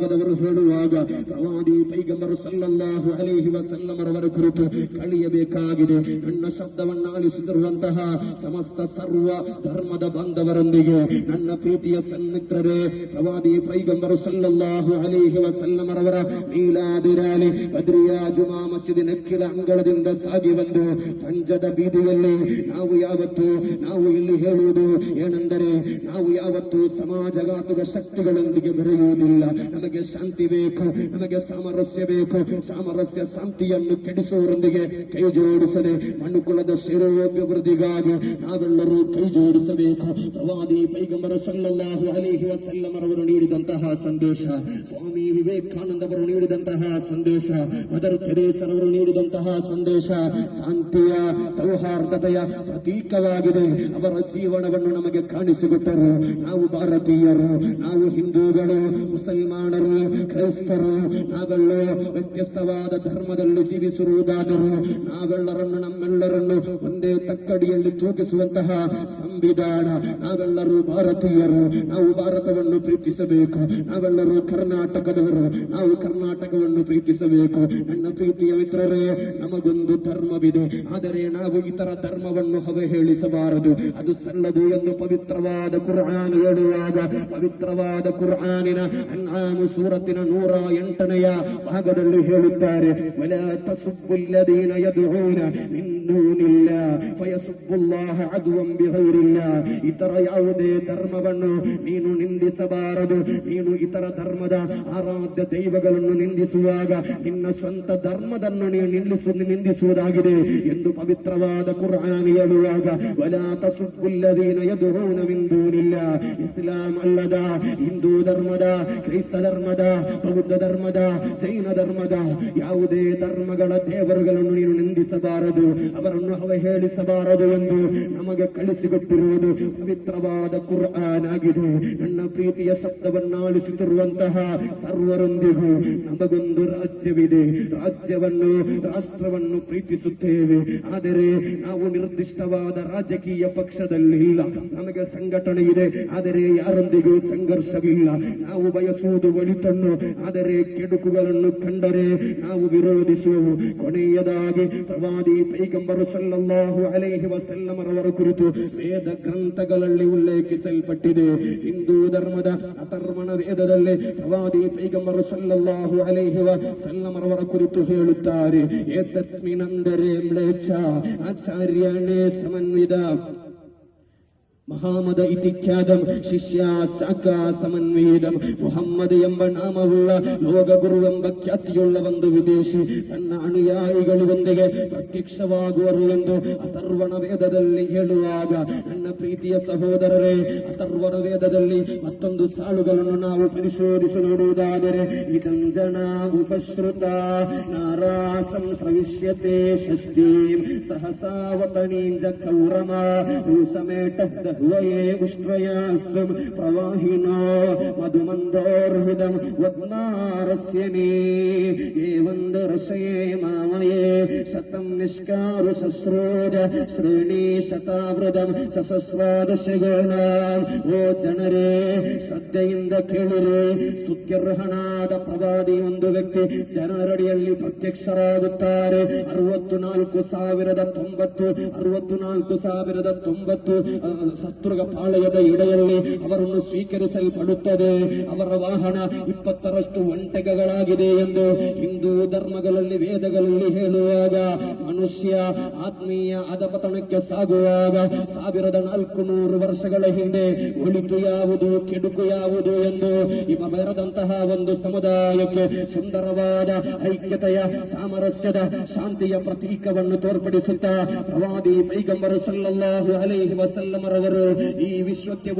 ಅವರು ಹೇಳುವಾಗ, ಪ್ರವಾದಿ ಪೈಗಂಬರು ಸಲ್ಲಲ್ಲಾಹು ಅಲೈಹಿ ವಸಲ್ಲಮರವರ ಕುರಿತು ಕಳಿಯಬೇಕಾಗಿದೆ. ನನ್ನ ಶಬ್ದವನ್ನ ಆಲಿಸುತ್ತಿರುವಂತಹ ಸಮಸ್ತ ಸರ್ವ ಧರ್ಮದ ಬಾಂಧವರೊಂದಿಗೆ ನನ್ನ ಪ್ರೀತಿಯ ಸನ್ಮಿತ್ರರೇ ಪ್ರವಾದಿ ಪೈಗಂಬರು ಸಲ್ಲಲ್ಲಾಹು ಅಲೈಹಿ ವಸಲ್ಲಮರವರ ನೀಲಾದಿರಾಲಿ ಬದ್ರಿಯಾ ಜುಮಾ ಮಸೀದಿ ನಕ್ಕಿಲ ಅಂಗಳದಿಂದ ಸಾಗಿ ಬಂದು ಪಂಜದ ಬೀದಿಯಲ್ಲಿ ನಾವು ಯಾವತ್ತು, ನಾವು ಇಲ್ಲಿ ಹೇಳುವುದು ಏನೆಂದರೆ ನಾವು ಯಾವತ್ತು ಸಮಾಜಘಾತುಕ ಶಕ್ತಿಗಳೊಂದಿಗೆ ಬೆರೆಯುವುದಿಲ್ಲ. ನಮಗೆ ಶಾಂತಿ ಬೇಕು, ನಮಗೆ ಸಾಮರಸ್ಯ ಬೇಕು. ಸಾಮರಸ್ಯ ಶಾಂತಿಯನ್ನು ಕೆಡಿಸುವವರೊಂದಿಗೆ ಕೈ ಜೋಡಿಸದೆ, ಮನುಕುಲದ ಶಿರೋಭಿವೃದ್ಧಿಗಾಗಿ ನಾವೆಲ್ಲರೂ ಕೈ ಜೋಡಿಸಬೇಕು. ಪ್ರವಾದಿ ಪೈಗಂಬರ ಸಲ್ಲಲ್ಲಾಹು ಅಲಿಹಿ ವಸಲ್ಲಮರವರು ನೀಡಿದಂತಹ ಸಂದೇಶ, ಸ್ವಾಮಿ ವಿವೇಕಾನಂದ ಅವರು ನೀಡಿದಂತಹ ಸಂದೇಶ, ಮದರ್ ತೆರೇಸರವರು ನೀಡಿದಂತಹ ಸಂದೇಶ, ಶಾಂತಿಯ ಸೌಹಾರ್ದತೆಯ ಪ್ರತೀಕವಾಗಿದೆ. ಅವರ ಜೀವನವನ್ನು ನಮಗೆ ಕಾಣಿಸಿಕೊಟ್ಟರು. ನಾವು ಭಾರತೀಯರು, ನಾವು ಹಿಂದೂಗಳು, ಮುಸಲ್ಮಾನರು, ಕ್ರೈಸ್ತರು ನಾವೆಲ್ಲೋ ವ್ಯತ್ಯಸ್ತವಾದ ಧರ್ಮದಲ್ಲಿ ಜೀವಿಸಿರುವುದಾದರೂ ನಾವೆಲ್ಲರನ್ನು ನಮ್ಮೆಲ್ಲರನ್ನು ಒಂದೇ ತಕ್ಕಡಿಯಲ್ಲಿ ತೂಕಿಸುವಂತಹ ಸಂವಿಧಾನ. ನಾವೆಲ್ಲರೂ ಭಾರತೀಯರು, ನಾವು ಭಾರತವನ್ನು ಪ್ರೀತಿಸಬೇಕು. ನಾವೆಲ್ಲರೂ ಕರ್ನಾಟಕದವರು, ನಾವು ಕರ್ನಾಟಕವನ್ನು ಪ್ರೀತಿಸಬೇಕು. ನನ್ನ ಪ್ರೀತಿಯ ಮಿತ್ರರೇ, ನಮಗೊಂದು ಧರ್ಮವಿದೆ. ಆದರೆ ನಾವು ಇತರ ಧರ್ಮವನ್ನು ಅವಹೇಳಿಸಬಾರದು. ಅದು ಸಲ್ಲದು ಎಂದು ಪವಿತ್ರವಾದ ಕುರ್ಆನ್ ಹೇಳುವಾಗ ಪವಿತ್ರವಾದ ಕುರ್ಆನಿನ ಅನ್ಆಮು ಸೂರತ್ತಿನ ನೂರ ಎಂಟನೆಯ ಭಾಗದಲ್ಲಿ ಹೇಳುತ್ತಾರೆ ವಲಾ ತಸುಬ್ಬುಲ್ಲದೀನ ಯದುಊನ ಮಿನ್ ದೂನಿಲ್ಲ ಫಯಸುಬ್ಬುಲ್ಲಾಹ ಅದುವಂ ಬಿಗೈರಿಲ್ಲ. ಇತರ ಯಾವುದೇ ಧರ್ಮವನ್ನು ನೀನು ನಿಂದಿಸಬಾರದು. ನೀನು ಇತರ ಧರ್ಮದ ಆರಾಧ್ಯ ದೈವಗಳನ್ನು ನಿಂದಿಸುವಾಗ ನಿನ್ನ ಸ್ವಂತ ಧರ್ಮದನ್ನು ನೀನು ನಿಲ್ಲಿಸು, ನಿಂದಿಸುವುದಾಗಿದೆ ಎಂದು ಪವಿತ್ರವಾದ ಕುರ್ಆನ್ ಹೇಳುವಾಗ, ವಲಾ ಮಿನ್ ದೂನಿಲ್ಲ. ಇಸ್ಲಾಂ ಅಲ್ಲದ ಹಿಂದೂ ಧರ್ಮದ, ಕ್ರೈಸ್ತ ಧರ್ಮದ, ಬೌದ್ಧ ಧರ್ಮದ, ಜೈನ ಧರ್ಮದ ಯಾವುದೇ ಧರ್ಮಗಳ ದೇವರುಗಳನ್ನು ನೀನು ನಿಂದಿಸಬಾರದು. ಅವರನ್ನು ಅವಹೇಳಿಸಬಾರದು ಎಂದು ನಮಗೆ ಕಳಿಸಿಕೊಟ್ಟಿರುವುದು ಪವಿತ್ರವಾದ ಕುರ್ಆನ್ ಆಗಿದೆ ನನ್ನ ಪ್ರೀತಿಯ ಶಬ್ದವನ್ನಾಲಿಸುತ್ತಿರುವಂತಹ ಸರ್ವರೊಂದಿಗೂ ನಮಗೊಂದು ರಾಜ್ಯವಿದೆ. ರಾಜ್ಯವನ್ನು, ರಾಷ್ಟ್ರವನ್ನು ಪ್ರೀತಿಸುತ್ತೇವೆ. ಆದರೆ ನಾವು ನಿರ್ದಿಷ್ಟವಾದ ರಾಜಕೀಯ ಪಕ್ಷದಲ್ಲಿ ಇಲ್ಲ ನಮಗೆ ಸಂಘಟನೆ ಇದೆ ಆದರೆ ಯಾರೊಂದಿಗೂ ಸಂಘರ್ಷವಿಲ್ಲ. ನಾವು ಬಯಸುವುದು ಒಳಿತನ್ನು. ಆದರೆ ಕೆಡುಕುಗಳನ್ನು ಕಂಡರೆ ನಾವು ವಿರೋಧಿಸುವವು. ಕೊನೆಯದಾಗಿ ಪ್ರವಾದಿ ಪೈಗಂಬರು ಸಲ್ಲಲ್ಲಾಹು ಅಲೈಹಿ ವಸಲ್ಲಮರವರ ಕುರಿತು ವೇದ ಗ್ರಂಥಗಳಲ್ಲಿ ಉಲ್ಲೇಖಿಸಲ್ಪಟ್ಟಿದೆ. ಹಿಂದೂ ಧರ್ಮದ ಅಥರ್ವಣ ವೇದದಲ್ಲಿ ಪ್ರವಾದಿ ಪೈಗಂಬರು ಸಲ್ಲಲ್ಲಾಹು ಅಲೈಹಿ ವಸಲ್ಲಮರವರ ಕುರಿತು ಹೇಳುತ್ತಾರೆ ಏತಸ್ಮಿನಂದರೆ ಮ್ಲೇಚ್ಛ ಆಚಾರ್ಯನೇ ಸಮನ್ವಿತ. ಇತಿ ಖ್ಯಾತಂ ಶಿಷ್ಯ ಶಾಖ ಸಮನ್ವಯದಂ. ಮುಹಮ್ಮದ್ ಎಂಬ ನಾಮವುಳ್ಳ ಲೋಕ ಗುರು ಎಂಬ ಖ್ಯಾತಿಯುಳ್ಳ ಒಂದು ವಿದೇಶಿ ತನ್ನ ಅನುಯಾಯಿಗಳೊಂದಿಗೆ ಪ್ರತ್ಯಕ್ಷವಾಗುವರು ಎಂದು ಅಥರ್ವಣ ವೇದದಲ್ಲಿ ಹೇಳುವಾಗ, ನನ್ನ ಪ್ರೀತಿಯ ಸಹೋದರರೇ, ಅಥರ್ವಣ ವೇದದಲ್ಲಿ ಮತ್ತೊಂದು ಸಾಲುಗಳನ್ನು ನಾವು ಪರಿಶೋಧಿಸಿ ನೋಡುವುದಾದರೆ ಇದಂಜನ ಉಪಶ್ರುತ ನಾರಾಸಂ ಸ್ರವಿಷ್ಯತೆ ಷಷ್ಠೀಂ ಸಹಸಾವತಣೀಂಜ ಕೌರಮ ಸಮೇಟ ದಹ್ವಯೇ ಉಷ್ಟ್ರಯಾಸಂ ಪ್ರವಾಹಿನೋ ಮಧುಮಂದೋರ್ಹುದಂ ವದ್ನಾರಸ್ಯನೇ ಏವಂದ ರಸಯೇ ಮಾಮಯೇ ಶತಂ ನಿಷ್ಕಾರು ಶಸ್ರೋದ ಶ್ರೇಣಿ ಶತಾವೃದಂ ಸಹಸ್ರಾದಶಗಣಾಂ. ಓ ಜನರೇ ಶ್ರದ್ಧೆಯಿಂದ ಕೇಳಿರಿ ಸ್ತುತ್ಯರ್ಹನಾದ ಪ್ರವಾದಿ ಒಂದು ವ್ಯಕ್ತಿ ಜನರಡಿಯಲ್ಲಿ ಪ್ರತ್ಯಕ್ಷರಾಗುತ್ತಾರೆ. ಅರವತ್ತು ನಾಲ್ಕು ಸಾವಿರದ ತೊಂಬತ್ತು, ಅರವತ್ತು ನಾಲ್ಕು ಸಾವಿರದ ತೊಂಬತ್ತು ಶತ್ರುಗ ಪಾಳಯದ ಎಡೆಯಲ್ಲಿ ಅವರನ್ನು ಸ್ವೀಕರಿಸಲ್ಪಡುತ್ತದೆ. ಅವರ ವಾಹನ ಇಪ್ಪತ್ತರಷ್ಟು ಒಂಟೆಗಳಾಗಿದೆ ಎಂದು ಹಿಂದೂ ಧರ್ಮಗಳಲ್ಲಿ, ವೇದಗಳಲ್ಲಿ ಹೇಳುವಾಗ ಮನುಷ್ಯ ಆತ್ಮೀಯ ಅಧಪತನಕ್ಕೆ ಸಾಗುವಾಗ ಸಾವಿರದ ನಾಲ್ಕು ನೂರು ವರ್ಷಗಳ ಹಿಂದೆ ಒಳಿತು ಯಾವುದು, ಕೆಡುಕು ಯಾವುದು ಎಂದು ಇವ ಬೆರೆದಂತಹ ಒಂದು ಸಮುದಾಯಕ್ಕೆ ಸುಂದರವಾದ ಐಕ್ಯತೆಯ ಸಾಮರಸ್ಯದ ಶಾಂತಿಯ ಪ್ರತೀಕವನ್ನು ತೋರ್ಪಡಿಸುತ್ತಾ ಪ್ರವಾದಿ ಪೈಗಂಬರ ಸಲ್ಲಲ್ಲಾಹು ಅಲೈಹಿ ವಸಲ್ಲಮರವರು ഈ വിശ്വത്തെ